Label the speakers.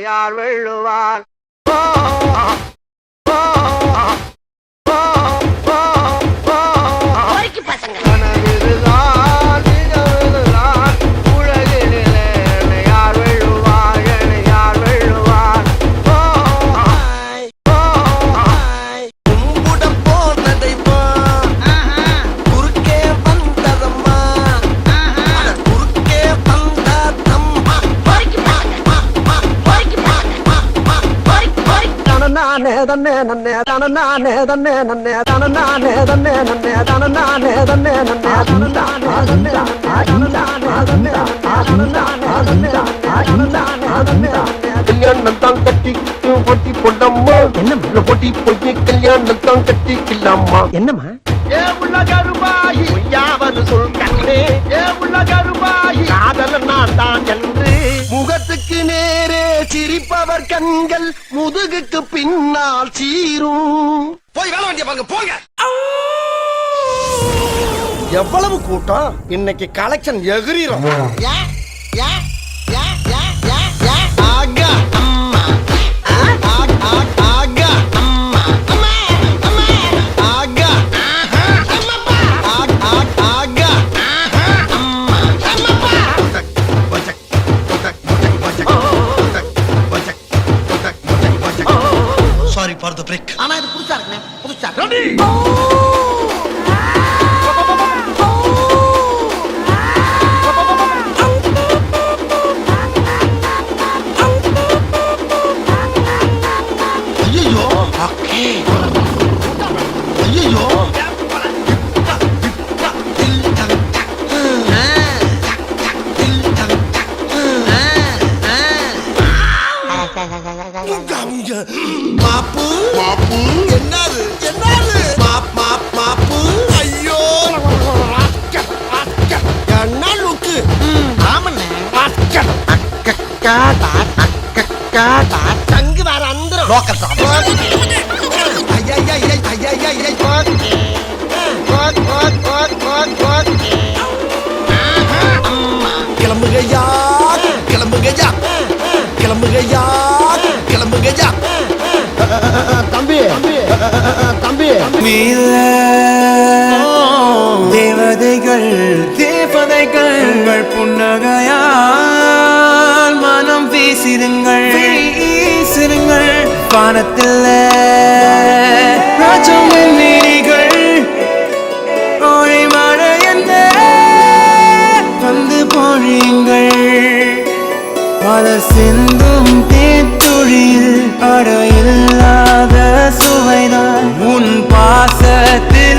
Speaker 1: யார் வெள்ளுவார் நானே தன்னே நன்னே தான நானே தன்னே நன்னே தான நானே தன்னே நன்னே தான நானே தன்னே நன்னே தான நானே தன்னே நன்னே தான நானே தன்னே நன்னே தான நானே தன்னே நன்னே தான நானே தன்னே
Speaker 2: கல்யாணம் தான் கட்டிக்கிட்டு ஒட்டி போடம்மா என்ன பொட்டி போய் கல்யாணம் தான் கட்டிக்கலாமா
Speaker 1: என்னம்மா
Speaker 2: ஏ உள்ள கருமாயி பொய்யாவது சொல் கண்கள் முதுகுக்கு பின்னால் சீரும். போய் வேலை வண்டிய பாருங்க போங்க. எவ்வளவு கூட்டம்? இன்னைக்கு கலெக்ஷன் அம்மா ஆக்,
Speaker 3: ஃபார் த பிரேக்
Speaker 2: ஆனா இது புதுசா இருக்குண்ணே. புதுசா இருக்கு.
Speaker 3: ஐயோ ஓகே. ஐயோ மாப்பு என்னது? என்னது? மாப் மாப் மாப்பு? ஐயோ. என்ன லுக்கு ஆமண்ணே. அக்கக்கா தாத் அக்கக்கா தாத்
Speaker 2: சங்கு அந்தரம்.
Speaker 3: லோக்கல்
Speaker 4: மீள தேவதைகள் தேவதைகள் உங்கள் புன்னகையால் மனம் வீசிருங்கள் வீசிருங்கள் வானத்தில் ராஜம் நீரிகள் ஓழி மழை என்ன வந்து பொழியுங்கள். மலர் சிந்தும் தேத்துழியில் அடையில்லாத சுவைதான். உன் பாசத்தில்